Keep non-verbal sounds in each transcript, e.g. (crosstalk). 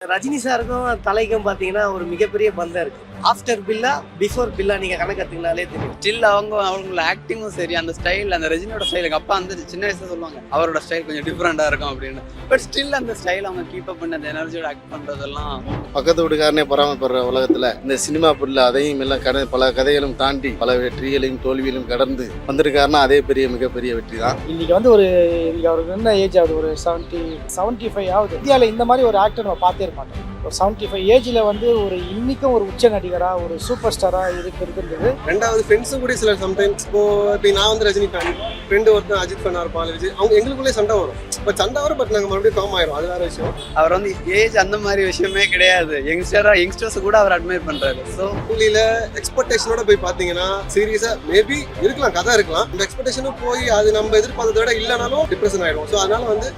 ரஜினி சாருக்கும் தலைக்கும் பார்த்தீங்கன்னா ஒரு மிகப்பெரிய பந்தம் இருக்கு. ஆஃப்டர் பில்லா பிஃபோர் பில்லா நீங்க கணக்கு எடுத்தீங்கனாலே தெரியும். ஸ்டில் அவங்க அவங்களோட ஆக்டிங்கும் சரி அந்த ஸ்டைல் அந்த ரஜினியோட ஸ்டைல் எங்கள் அப்பா வந்து சின்ன வயசுல சொல்லுவாங்க அவரோட ஸ்டைல் கொஞ்சம் டிஃப்ரெண்டாக இருக்கும் அப்படின்னு. பட் ஸ்டில் அந்த ஸ்டைல் அவங்க கீப் அப் பண்ணி அந்த எனர்ஜியோட ஆக்ட் பண்ணுறதெல்லாம் பக்கத்து வீட்டுக்காரனே பராமரிப்படுற உலகத்துல இந்த சினிமா புள்ள அதையும் எல்லாம் கட பல கதைகளும் தாண்டி பல வெற்றிகளையும் தோல்விகளையும் கடந்து வந்திருக்காருன்னா அதே பெரிய மிகப்பெரிய வெற்றி தான். இன்னைக்கு வந்து ஒரு இன்னைக்கு அவருக்கு என்ன ஏஜ் ஆகுது? ஒரு செவன்ட்டி செவன்ட்டி ஃபைவ் ஆகுது. இந்தியாவில் இந்த மாதிரி ஒரு ஆக்டர் நம்ம பார்த்தே இருக்க மாட்டோம். ஒரு செவன்ட்டி ஃபைவ் ஏஜில் வந்து ஒரு இன்னைக்கும் ஒரு உச்ச நடிகராக ஒரு சூப்பர் ஸ்டாராக இருக்கிறதுன்றது ரெண்டாவது ஃப்ரெண்ட்ஸும் கூட சில சம்டைம்ஸ் இப்போ இப்போ நான் வந்து ரஜினி ஃபேன் ஃப்ரெண்டு ஒருத்தன் அஜித் ஃபேனாக இருப்பான் விஜய் அவங்க எங்களுக்குள்ளே சண்டை வரும். இப்போ சண்டை வரும் பட் நாங்கள் மறுபடியும் காம் ஆயிரும். அது வேற விஷயம். அவர் வந்து ஏஜ் அந்த மாதிரி விஷயமே கிடையாது. யங்ஸ்டராக யங்ஸ்டர்ஸ் கூட அவர் அட்மையர் பண்ணுறாரு ஸோ கூலியில் எக்ஸ்பெக்டேஷனோட போய் பார்த்தீங்கன்னா சீரியஸாக மேபி இருக்கலாம் கதை இருக்கலாம். இந்த எக்ஸ்பெக்டேஷனும் போய் அது நம்ம எதிர்பார்த்ததை விட இல்லைனாலும் டிப்ரெஷன் ஆயிடும் ஸோ அதனால வந்து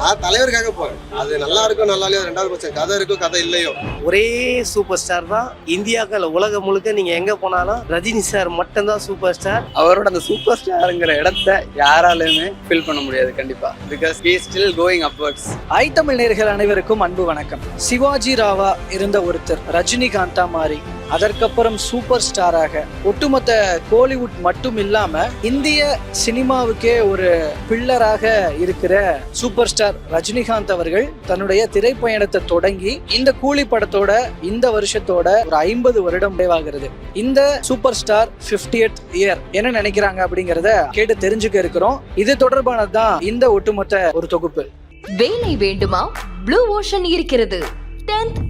நான் தலைவருக்காக போறேன். அது நல்லா இருக்கும் நல்லா இல்லையோ ரெண்டாவது பட்சம். கதை இருக்கோ கதை இல்லையோ ஒரே சூப்பர் ஸ்டார் தான் இந்தியாவுக்கு இல்ல உலகம் முழுக்க நீங்க எங்க போனாலும் ரஜினி சார் மட்டும்தான் சூப்பர் ஸ்டார் அவரோட அந்த சூப்பர் ஸ்டாருங்கிற இடத்த யாராலையுமே ஃபில் பண்ண முடியாது கண்டிப்பாக because he still going upwards ஐ தமிழ் நேயர்கள் அனைவருக்கும் அன்பு வணக்கம். சிவாஜி ராவா இருந்த ஒருத்தர் ரஜினிகாந்தா மாறி. அதற்கப்புறம் சூப்பர் ஸ்டாராக. ஒட்டுமொத்த கோலிவுட் மட்டும் இல்லாம இந்திய சினிமாவுக்கே ஒரு பில்லராக இருக்கிற சூப்பர் ஸ்டார் ரஜினிகாந்த் அவர்கள் தன்னுடைய திரைப்பயணத்தை தொடங்கி இந்த கூலி படத்தோட இந்த வருஷத்தோட ஒரு ஐம்பது வருடம் நிறைவாகிறது. இந்த சூப்பர் ஸ்டார் 50th இயர் என்ன நினைக்கிறாங்க அப்படிங்கறத கேட்டு தெரிஞ்சுக்க இருக்கிறோம். இது தொடர்பானது தான் இந்த ஒட்டுமொத்த ஒரு தொகுப்பு. வேலை வேண்டுமா? ப்ளூ ஓஷன் இருக்கிறது. 10th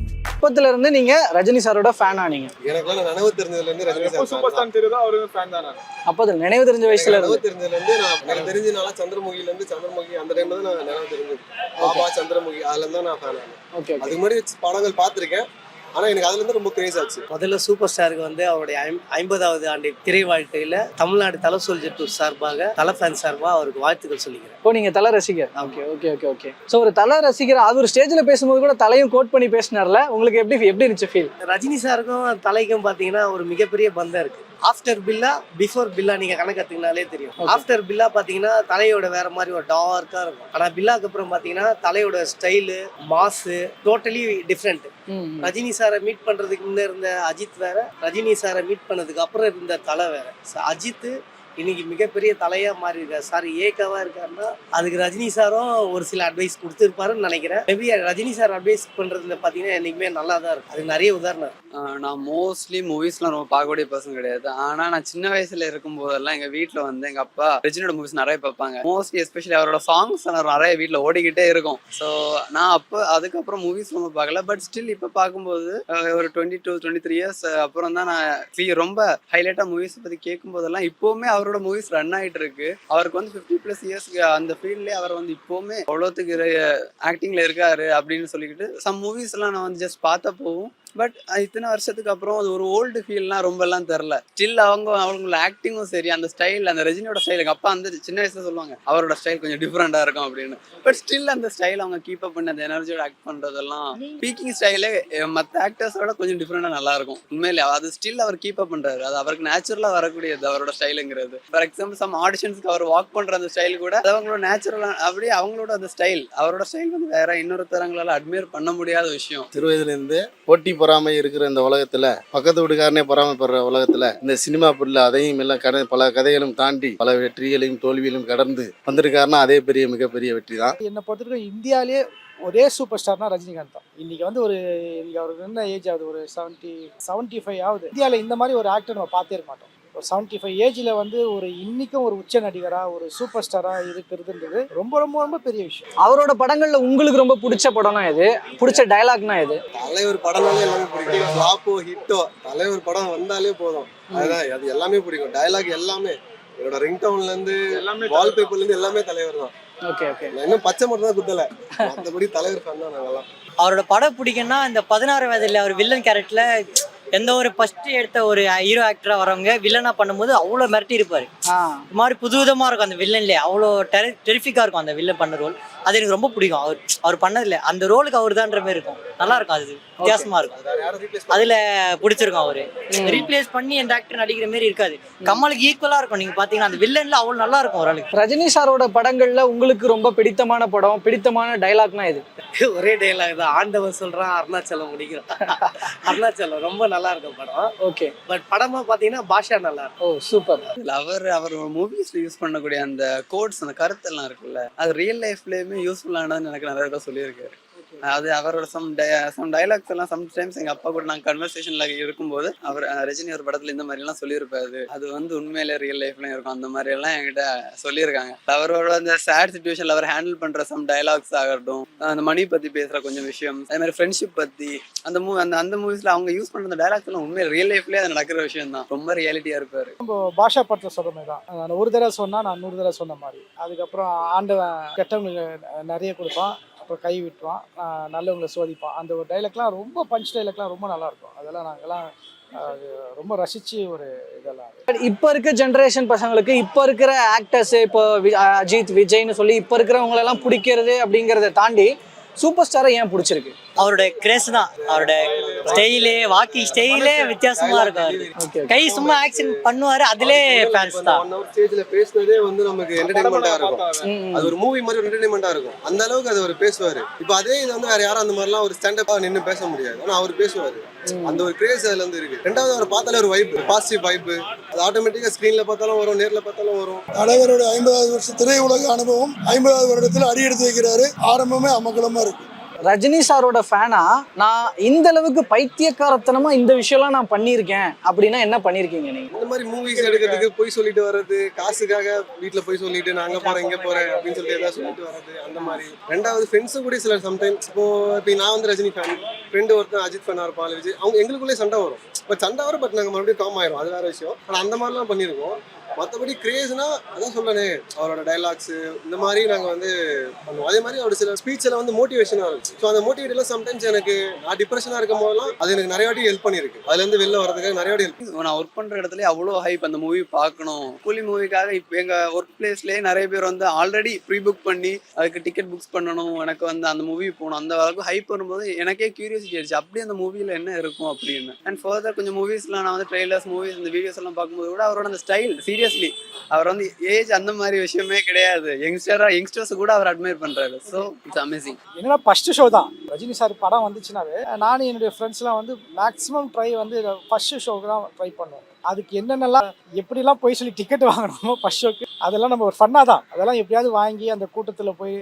இப்பத்துல இருந்து நீங்க ரஜினி சாரோட ஃபேன் ஆனீங்க. எனக்குலாம் நினைவு தெரிஞ்சதுலேருந்து ரஜினி சார் fan தான். அப்போ நினைவு தெரிஞ்ச வயசுல நினைவு இருந்து. தெரிஞ்சதுலேருந்து நான் எனக்கு தெரிஞ்சனால சந்திரமுகிலேருந்து சந்திரமுகி அந்த டைம்ல தான் நான் நினைவு தெரிஞ்சது. பாபா சந்திரமுகி அதுல இருந்து தான் நான் ஃபேன் ஆனேன். ஓகே ஓகே அதுக்கு முன்னாடி படங்கள் பார்த்திருக்கேன். ஆனா எனக்கு அதுல இருந்து ரொம்ப கிரேஸ் ஆச்சு. முதல்ல சூப்பர் ஸ்டாருக்கு வந்து அவருடைய ஐம்- ஐம்பதாவது ஆண்டு திரை வாழ்க்கையில தமிழ்நாடு தலை சொல்ஜர் டூர் சார்பாக தலை ஃபேன் சார்பாக அவருக்கு வாழ்த்துக்கள் சொல்லிக்கிறேன். இப்போ நீங்க தலை ரசிகர்? Okay okay okay okay. So ஒரு தலை ரசிகர் அவர் ஸ்டேஜ்ல பேசும்போது கூட தலையும் கோட் பண்ணி பேசினார்ல? உங்களுக்கு எப்படி எப்படி இருந்துச்சு ஃபீல் ரஜினி சாருக்கும் தலைக்கும் பார்த்தீங்கன்னா ஒரு மிகப்பெரிய பந்தம் இருக்கு. ஆஃப்டர் பில்லா பிஃபோர் பில்லா நீங்க கணக்கு எடுத்தீங்கனாலே தெரியும். ஆஃப்டர் பில்லா பாத்தீங்கன்னா தலையோட வேற மாதிரி ஒரு டார்க்கா இருக்கும். ஆனா பில்லாக்கு அப்புறம் பாத்தீங்கன்னா தலையோட ஸ்டைலு மாசு டோட்டலி டிஃப்ரெண்ட் ரஜினி சாரை மீட் பண்றதுக்கு முன்ன இருந்த அஜித் வேற ரஜினி சாரை மீட் பண்ணதுக்கு அப்புறம் இருந்த தலை வேற. அஜித் இன்னைக்கு மிகப்பெரிய தலையா மாறி இருக்காரு சார் ஏக்காவா இருக்காருன்னா அதுக்கு ரஜினி சாரும் ஒரு சில அட்வைஸ் கொடுத்துருப்பாருன்னு நினைக்கிறேன். மேபி ரஜினி சார் அட்வைஸ் பண்றதுல பாத்தீங்கன்னா என்னைக்குமே நல்லா தான் இருக்கும். அது நிறைய உதாரணம். நான் மோஸ்ட்லி மூவிஸ்லாம் ரொம்ப பார்க்கக்கூடிய பர்சன் கிடையாது. ஆனா நான் சின்ன வயசுல இருக்கும் போதெல்லாம் எங்க வீட்டுல வந்து எங்க அப்பா ரஜினியோட மூவிஸ் நிறைய பார்ப்பாங்க. மோஸ்ட்லி எஸ்பெஷலி அவரோட சாங்ஸ் நிறைய வீட்டுல ஓடிக்கிட்டே இருக்கும். ஸோ நான் அப்போ அதுக்கப்புறம் மூவிஸ் ரொம்ப பார்க்கல. பட் ஸ்டில் இப்போ பார்க்கும்போது ஒரு twenty two twenty three years அப்புறம் தான் நான் ரொம்ப ஹைலைட்டா மூவிஸ் பத்தி கேட்கும் போதெல்லாம் இப்போவுமே அவரோட மூவிஸ் ரன் ஆயிட்டு இருக்கு அவருக்கு வந்து ஃபிஃப்டி ப்ளஸ் இயர்ஸ்க்கு அந்த ஃபீல்ட்லேயே அவர் வந்து இப்போவுமே அவ்வளோத்துக்கு ஆக்டிங்கில் இருக்காரு அப்படின்னு சொல்லிக்கிட்டு சம் மூவிஸ்லாம் நான் வந்து ஜஸ்ட் பார்த்தப்போவும் பட் இத்தனை வருஷத்துக்கு அப்புறம் அது ஒரு ஓல்டு ஃபீல்லாம் ரொம்ப எல்லாம் தெரில ஸ்டில் அவங்க அவங்களோட ஆக்டிங்கும் சரி அந்த ஸ்டைல் அந்த ரஜினியோட ஸ்டைல் எங்கள் அப்பா வந்து சின்ன வயசுல சொல்லுவாங்க அவரோட ஸ்டைல் கொஞ்சம் டிஃப்ரெண்டாக இருக்கும் அப்படின்னு. பட் ஸ்டில் அந்த ஸ்டைல் அவங்க கீப் அப் பண்ணி அந்த எனர்ஜியோட ஆக்ட் பண்ணுறதெல்லாம் ஸ்பீக்கிங் ஸ்டைலே மற்ற ஆக்டர்ஸோட கொஞ்சம் டிஃப்ரெண்டாக நல்லா இருக்கும் உண்மையிலே அது ஸ்டில் அவர் கீப் அப் பண்ணுறாரு அது அவருக்கு நேச்சுரலாக வரக்கூடியது அவரோட ஸ்டைலுங்கிறது ஃபார் எக்ஸாம்பிள் சம் ஆடிஷன்ஸ்க்கு அவர் வாக் பண்ணுற அந்த ஸ்டைல் கூட அவங்களோட நேச்சுரலாக அப்படியே அவங்களோட அந்த ஸ்டைல் அவரோட ஸ்டைல் வந்து வேற இன்னொருத்தரங்களால அட்மையர் பண்ண முடியாத விஷயம். சிறு வயதுலேருந்து போட்டி பொறாமை இருக்கிற இந்த உலகத்துல பக்கத்து வீட்டுக்காரனே பொறாமைப்படுற உலகத்துல இந்த சினிமா பிள்ளை அதையும் எல்லாம் கட பல கதைகளும் தாண்டி பல வெற்றிகளையும் தோல்விகளையும் கடந்து வந்திருக்காருன்னா அதே பெரிய மிகப்பெரிய வெற்றி தான். என்னை பொறுத்தவரைக்கும் இந்தியாவிலேயே ஒரே சூப்பர் ஸ்டார்னா ரஜினிகாந்த் தான். இன்னைக்கு வந்து ஒரு இன்னைக்கு அவருக்கு என்ன ஏஜ் ஆகுது? ஒரு செவன்ட்டி செவன்ட்டி ஃபைவ் ஆகுது. இந்தியாவில் இந்த மாதிரி ஒரு ஆக்டர் நம்ம பார்த்தே இருக்க மாட்டோம். ஒரு செவன்ட்டி ஃபைவ் ஏஜில் வந்து ஒரு இன்னைக்கும் ஒரு உச்ச நடிகராக ஒரு சூப்பர் ஸ்டாராக இருக்கிறதுன்றது ரொம்ப ரொம்ப ரொம்ப பெரிய விஷயம். அவரோட படங்கள்ல உங்களுக்கு ரொம்ப பிடிச்ச படம்னா எது? பிடிச்ச டயலாக்னா எது? தலைவர் படம்னாலே எல்லாமே பிடிக்கும். ஃப்ளாப்போ ஹிட்டோ தலைவர் படம் வந்தாலே போதும். அதுதான் அது எல்லாமே பிடிக்கும். டயலாக் எல்லாமே. என்னோட ரிங் டவுன்ல இருந்து வால்பேப்பர்ல இருந்து எல்லாமே தலைவர் தான். ஓகே ஓகே நான் இன்னும் பச்சை மட்டும் தான் குத்தல. மற்றபடி தலைவர் ஃபேன் தான் நாங்கெல்லாம். அவரோட படம் பிடிக்கும்னா இந்த பதினாறு வயதுல அவர் வில்லன் கேரக்டர்ல எந்த ஒரு ஃபர்ஸ்ட் எடுத்த ஒரு ஹீரோ ஆக்டரா வரவங்க வில்லனா பண்ணும்போது அவ்வளோ மிரட்டி இருப்பாரு மாதிரி புதுவிதமா இருக்கும் அந்த வில்லன்லேயே அவ்வளோ டெரி டெரிஃபிக்காக இருக்கும் அந்த வில்லன் பண்ண ரோல் அது எனக்கு ரொம்ப பிடிக்கும். அவர் அவர் பண்ணதில்ல. அந்த ரோலுக்கு அவர் தான்ற மாதிரி இருக்கும். நல்லா இருக்கும் அது. வித்தியாசமா இருக்கும். அதுல பிடிச்சிருக்கும் அவரு. ரீப்ளேஸ் பண்ணி அந்த ஆக்டர் நடிக்கிற மாதிரி இருக்காது. கமலுக்கு ஈக்குவலா இருக்கும். நீங்க பாத்தீங்கன்னா அந்த வில்லன்ல அவ்வளவு நல்லா இருக்கும் ஒரு ஆளுக்கு ரஜினி சாரோட படங்கள்ல உங்களுக்கு ரொம்ப பிடித்தமான படம் பிடித்தமான டைலாக்னா இது ஒரே டைலாக் தான். ஆண்டவன் சொல்றான் அருணாச்சலம் முடிக்கிறான் (laughs) அருணாச்சலம் ரொம்ப நல்லா இருக்கும் படம். ஓகே பட் படமா பாத்தீங்கன்னா பாஷா நல்லா இருக்கும். ஓ சூப்பர் அவர் அவர் மூவிஸ்ல யூஸ் பண்ணக்கூடிய அந்த கோட்ஸ் அந்த கருத்தெல்லாம் இருக்குல்ல. அது ரியல் லைஃப்லயுமே யூஸ்ஃபுல்லானதுன்னு எனக்கு நிறைய தடவை சொல்லியிருக்காரு. அது அவரோட சம் சம் டைலாக்ஸ் எல்லாம் சம்டைம்ஸ் எங்க அப்பா கூட நாங்க கன்வர்சேஷன்ல இருக்கும்போது அவர் ரஜினி ஒரு படத்துல இந்த மாதிரி எல்லாம் சொல்லியிருப்பாரு. அது வந்து உண்மையில ரியல் லைஃப்லையும் இருக்கும். அந்த மாதிரி எல்லாம் என்கிட்ட சொல்லியிருக்காங்க. அவரோட அந்த சேட் சுச்சுவேஷன்ல அவர் ஹேண்டில் பண்ற சம் டைலாக்ஸ் ஆகட்டும் அந்த மணி பத்தி பேசுற கொஞ்சம் விஷயம் அதே மாதிரி ஃப்ரெண்ட்ஷிப் பத்தி அந்த மூ அந்த அந்த மூவிஸ்ல அவங்க யூஸ் பண்ற அந்த டைலாக்ஸ் எல்லாம் உண்மையில ரியல் லைஃப்லயே அது நடக்கிற விஷயம் தான் ரொம்ப ரியாலிட்டியா இருப்பாரு. நம்ம பாஷா படத்தை சொல்ற மாதிரி தான். நான் ஒரு தடவை சொன்னா நான் நூறு தடவை சொன்ன மாதிரி. அதுக்கப்புறம் ஆண்டவன் கெட்டவங்களுக்கு நிறைய கொடுப்பான். அப்புறம் கை விட்டுவான் நல்லவங்களை சோதிப்பான். அந்த ஒரு டைலாக்லாம் ரொம்ப பஞ்ச் டைலாக்லாம் ரொம்ப நல்லாயிருக்கும் அதெல்லாம் நாங்கள்லாம் அது ரொம்ப ரசிச்சு ஒரு இதெல்லாம் இப்போ இருக்க ஜென்ரேஷன் பசங்களுக்கு இப்போ இருக்கிற ஆக்டர்ஸ் இப்போ அஜித் விஜய்னு சொல்லி இப்போ இருக்கிறவங்களெல்லாம் பிடிக்கிறது அப்படிங்கிறத தாண்டி சூப்பர் ஸ்டாரை ஏன் பிடிச்சிருக்கு? அவரோட கிரேஸ் தான். அவரோட ஸ்டைலே வாக்கிங் ஸ்டைலே வித்தியாசமா இருக்கும் கை சும்மா ஆக்ஷன் பண்ணுவாரு அதுலே ஃபேன்ஸ் தான். ஸ்டேஜ்ல பேசுனதே வந்து நமக்கு என்டர்டைன்மெண்டா இருக்கும். அது ஒரு மூவி மாதிரி ஒரு என்டர்டைன்மெண்டா இருக்கும். அந்த அளவுக்கு அது அவர் பேசுவாரு. இப்போ அதே இது வந்து வேற யாரும் அந்த மாதிரிலாம் ஒரு ஸ்டாண்டப்பா நின்று பேச முடியாது. ஆனா அவர் பேசுவாரு. அந்த ஒரு கிரேஸ் அதுல இருந்து இருக்கு. ரெண்டாவது அவர் பார்த்தாலே ஒரு வைப் பாசிட்டிவ் வைப் அது ஆட்டோமேட்டிக்கா ஸ்கிரீன்ல பார்த்தாலும் வரும் நேர்ல பார்த்தாலும் வரும். தலைவருடைய ஐம்பதாவது வருஷ திரையுலக அனுபவம் ஐம்பதாவது வருடத்தில் அடி எடுத்து வைக்கிறாரு. ஆரம்பமே அமங்கலமா இருக்கு. ரஜினி சாரோட ஃபேனா நான் இந்த அளவுக்கு பைத்தியக்காரத்தனமா இந்த விஷயம்லாம் நான் பண்ணியிருக்கேன் அப்படின்னா என்ன பண்ணிருக்கீங்க நீங்க? இந்த மாதிரி மூவிஸ் எடுக்கிறதுக்கு போய் சொல்லிட்டு வர்றது காசுக்காக வீட்ல போய் சொல்லிட்டு நான் அங்க போறேன் இங்க போறேன் அப்படின்னு சொல்லிட்டு ஏதாவது சொல்லிட்டு வர்றது அந்த மாதிரி. ரெண்டாவது ஃப்ரெண்ட்ஸு கூட சில சம்டைம்ஸ் இப்போ இப்போ நான் வந்து ரஜினி ஃபேன் ஃப்ரெண்டு ஒருத்தன் அஜித் ஃபேனா இருப்பான் விஜய் அவங்க எங்களுக்குள்ளே சண்டை வரும். இப்போ சண்டை வரும் பட் நாங்கள் மறுபடியும் காம் ஆயிரும். அது வேற விஷயம். ஆனால் அந்த மாதிரிலாம் பண்ணியிருக்கோம். மற்றபடி கிரேஸ்னா அதான் சொல்லணே அவரோட டைலாக்ஸ் இந்த மாதிரி நாங்கள் வந்து பண்ணுவோம். அதே மாதிரி அவரோட சில ஸ்பீச்சில் வந்து மோட்டிவேஷனாக இருக்கும் ஸோ அந்த மோட்டிவேட்டில் சம்டைம்ஸ் எனக்கு நான் டிப்ரெஷனாக இருக்கும் போதெல்லாம் அது எனக்கு நிறைய வாட்டி ஹெல்ப் பண்ணியிருக்கு. அதுலேருந்து வெளில வரதுக்காக நிறைய வாட்டி ஹெல்ப் நான் ஒர்க் பண்ணுற இடத்துல அவ்வளோ ஹைப் அந்த மூவி பார்க்கணும். கூலி மூவிக்காக இப்போ எங்கள் ஒர்க் பிளேஸ்லேயே நிறைய பேர் வந்து ஆல்ரெடி ப்ரீ புக் பண்ணி அதுக்கு டிக்கெட் புக்ஸ் பண்ணணும் எனக்கு வந்து அந்த மூவி போகணும். அந்த அளவுக்கு ஹைப் வரும்போது எனக்கே கியூரியாசிட்டி ஆயிடுச்சு. அப்படி அந்த மூவியில் என்ன இருக்கும் அப்படின்னு. அண்ட் ஃபர்தர் கொஞ்சம் மூவிஸ்லாம் நான் வந்து ட்ரெய்லர்ஸ் மூவிஸ் இந்த வீடியோஸ் எல்லாம் பார்க்கும்போது கூட அவரோட அந்த ஸ்டைல் சீரியஸ்லி அவர் வந்து ஏஜ் அந்த மாதிரி விஷயமே கிடையாது. யங்ஸ்டரா யங்ஸ்டர்ஸ் கூட அவர் அட்மையர் பண்றாரு. ஸோ இட்ஸ் அமேசிங் என்னன்னா ஃபர்ஸ்ட் ஷோ தான். ரஜினி சார் படம் வந்துச்சுனாவே நானும் என்னுடைய ஃப்ரெண்ட்ஸ்லாம் வந்து மேக்ஸிமம் ட்ரை வந்து ஃபர்ஸ்ட் ஷோக்கு தான் ட்ரை பண்ணுவோம். அதுக்கு என்னென்னலாம் எப்படிலாம் போய் சொல்லி டிக்கெட் வாங்கணுமோ ஃபர்ஸ்ட் ஷோக்கு அதெல்லாம் நம்ம ஒரு ஃபன்னாக தான். அதெல்லாம் எப்படியாவது வாங்கி அந்த கூட்டத்தில் போய்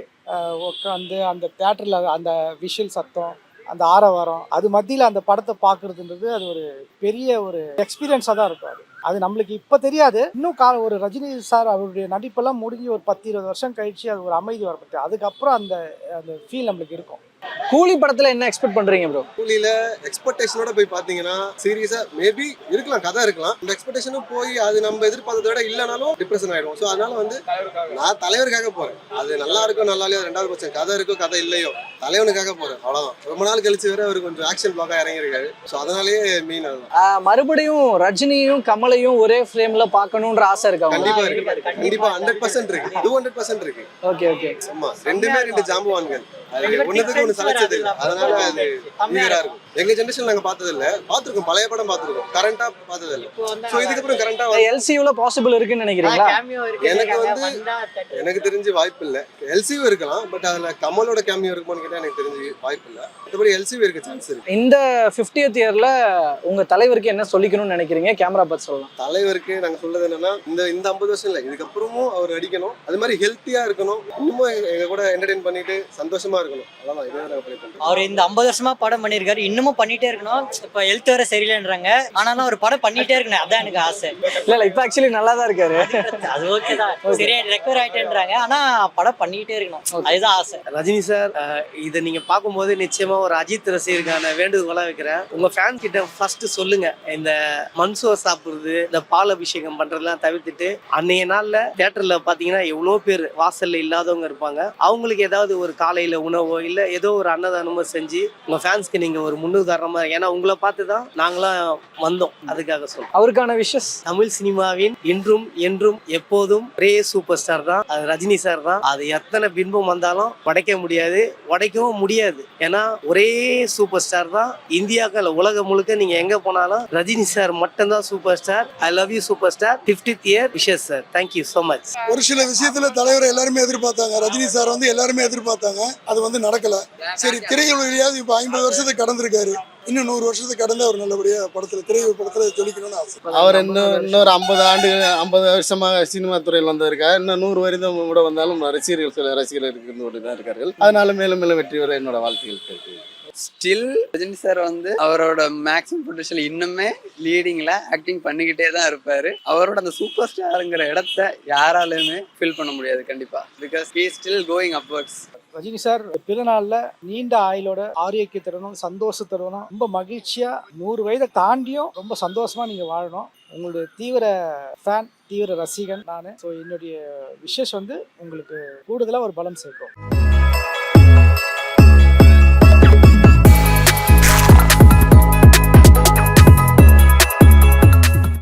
உட்காந்து அந்த தேட்டரில் அந்த விஷுவல் சத்தம் அந்த ஆரவாரம் அது மத்தியில் அந்த படத்தை பார்க்குறதுன்றது அது ஒரு பெரிய ஒரு எக்ஸ்பீரியன்ஸாக தான் இருக்கும் அது. அது நம்மளுக்கு இப்போ தெரியாது. இன்னும் கா ஒரு ரஜினி சார் அவருடைய நடிப்பெல்லாம் முடிஞ்சு ஒரு பத்து இருபது வருஷம் கழிச்சு அது ஒரு அமைதி வரப்பட்டு அதுக்கப்புறம் அந்த அந்த ஃபீல் நம்மளுக்கு இருக்கும். கூலி படத்துல என்ன எக்ஸ்பெக்ட் பண்றீங்க ப்ரோ கூலியில எக்ஸ்பெக்டேஷனோட போய் பாத்தீங்கன்னா சீரியஸா மேபி இருக்கலாம் கதை இருக்கலாம். இந்த எக்ஸ்பெக்டேஷனும் போய் அது நம்ம எதிர்பார்த்ததை விட இல்லைனாலும் டிப்ரெஷன் ஆயிடும். ஸோ அதனால வந்து நான் தலைவருக்காக போறேன். அது நல்லா இருக்கும் நல்லா இல்லையோ ரெண்டாவது பட்சம் கதை இருக்கோ கதை இல்லையோ தலைவனுக்காக போறேன். அவ்வளவுதான். ரொம்ப நாள் கழிச்சு வேற அவர் கொஞ்சம் ஆக்ஷன் பிளாக்கா இறங்கியிருக்காரு. ஸோ அதனாலேயே மீன் மறுபடியும் ரஜினியும் கமலையும் ஒரே ஃப்ரேம்ல பார்க்கணுன்ற ஆசை இருக்கா கண்டிப்பா இருக்கு. கண்டிப்பா ஹண்ட்ரட் பர்சன்ட் இருக்கு. டூ ஹண்ட்ரட் பர்சன்ட் இருக்கு ஓகே ஓகே ஆமா ரெண்டுமே ரெண்டு ஜாம்பவான்கள். ஒண்ணுத்துக்கு ஒண்ணு சளைச்சது இல்லை அதனால அது இருக்கும். எங்க ஜென்ரேஷன் நாங்க பார்த்தது இல்ல பார்த்திருக்கோம் பழைய படம் பார்த்திருக்கோம். கரண்டா பார்த்தது இல்ல ஸோ இதுக்கப்புறம் கரண்டா எல்சியூல பாசிபிள் இருக்குன்னு நினைக்கிறீங்களா? எனக்கு வந்து எனக்கு தெரிஞ்சு வாய்ப்பு இல்ல. எல்சியூ இருக்கலாம் பட் அதுல கமலோட கேமியோ இருக்குமான்னு கேட்டா எனக்கு தெரிஞ்சு வாய்ப்பு இல்ல. மற்றபடி எல்சியூ இருக்க சான்ஸ் இருக்கு. இந்த 50th இயர்ல உங்க தலைவருக்கு என்ன சொல்லிக்கணும்னு நினைக்கிறீங்க? கேமரா பார்த்து சொல்லலாம். தலைவருக்கு நாங்க சொல்றது என்னன்னா இந்த இந்த ஐம்பது வருஷம் இல்ல இதுக்கப்புறமும் அவர் அடிக்கணும் அது மாதிரி ஹெல்த்தியா இருக்கணும். இன்னமும் எங்க- கூட என்டர்டைன் பண்ணிட்டு சந்தோஷமா இருக்கணும். அதான் இதே நாங்க ப்ளே பண்றோம் அவர் இந்த ஐம்பது வருஷமா படம் பண்ணியிருக்காரு. இன்னமும் பண்ணிட்டே இருக்கணும். இப்ப ஹெல்த் வேற சரியில்லைன்றாங்க. ஆனாலும் அவர் படம் பண்ணிட்டே இருக்கணும். அதான் எனக்கு ஆசை. இல்ல இல்ல இப்ப ஆக்சுவலி நல்லா தான் இருக்காரு. அது ஓகே தான். சரியா ரெக்கவர் ஆயிட்டேன்றாங்க. ஆனா படம் பண்ணிட்டே இருக்கணும். அதுதான் ஆசை. ரஜினி சார் இதை நீங்க பார்க்கும்போது நிச்சயமா ஒரு அஜித் ரசிகருக்கான வேண்டுகோளா வைக்கிறேன். உங்க ஃபேன் கிட்ட ஃபர்ஸ்ட் சொல்லுங்க. இந்த மன்சோர் சாப்பிடுறது இந்த பால் அபிஷேகம் பண்றதெல்லாம் தவிர்த்துட்டு அன்னைய நாள்ல தியேட்டர்ல பாத்தீங்கன்னா எவ்வளோ பேர் வாசல்ல இல்லாதவங்க இருப்பாங்க. அவங்களுக்கு ஏதாவது ஒரு காலையில உணவோ இல்லை ஏதோ ஒரு அன்னதானமோ செஞ்சு உங்கள் ஃபேன்ஸ்க்கு நீங்கள் ஒரு முன்னுதாரணமாக ஏன்னா உங்களை பார்த்து தான் நாங்களாம் வந்தோம். அதுக்காக சொல்றோம். அவருக்கான விஷஸ் தமிழ் சினிமாவின் இன்றும் என்றும் எப்போதும் ஒரே சூப்பர் ஸ்டார் தான். அது ரஜினி சார் தான். அது எத்தனை பின்பம் வந்தாலும் உடைக்க முடியாது. உடைக்கவும் முடியாது. ஏன்னா ஒரே சூப்பர் ஸ்டார் தான் இந்தியாவுக்கு இல்ல உலகம் முழுக்க நீங்க எங்க போனாலும் ரஜினி சார் மட்டும்தான் super star I love you super star fiftieth year wishes sir thank you so much ஒரு சில விஷயத்துல தலைவரை எல்லாருமே எதிர்பார்த்தாங்க. ரஜினி சார் வந்து எல்லாருமே எதிர்பார்த்தாங்க. அது வந்து நடக்கல. சரி திரையுலகிலேயாவது இப்போ ஐம்பது வருஷத்தை கடந்திருக்காரு இன்னும் நூறு வருஷத்தை கடந்து அவர் நல்லபடியா படத்துல திரை படத்துல ஜொலிக்கணும்னு ஆசை. அவர் இன்னும் இன்னொரு ஐம்பது ஆண்டு ஐம்பது வருஷமாக சினிமா துறையில் வந்திருக்கார். இன்னும் நூறு வருடம் கூட வந்தாலும் ரசிகர்கள் சில ரசிகர்கள் இருந்து தான் இருக்கார்கள். அதனால மேலும் மேலும் வெற்றி பெற என்னோட வாழ்த்துக்கள் இருக்கு ஸ்டில் ரஜினி சார் வந்து அவரோட மேக்ஸிமம் பொட்டன்ஷியல் இன்னுமே லீடிங்ல ஆக்டிங் பண்ணிக்கிட்டே தான் இருப்பாரு. அவரோட அந்த சூப்பர் ஸ்டாருங்கிற இடத்த யாராலுமே ஃபில் பண்ண முடியாது கண்டிப்பா. Because he still going upwards Rajini sir பிறநாளில் நீண்ட ஆயுளோட ஆரோக்கியத்துடனும் சந்தோஷத்துடனும் ரொம்ப மகிழ்ச்சியா நூறு வயதை தாண்டியும் ரொம்ப சந்தோஷமா நீங்க வாழணும். உங்களுடைய தீவிர ஃபேன் தீவிர ரசிகன் நான். ஸோ என்னுடைய விஷஸ் வந்து உங்களுக்கு கூடுதலாக ஒரு பலம் சேர்க்கும்.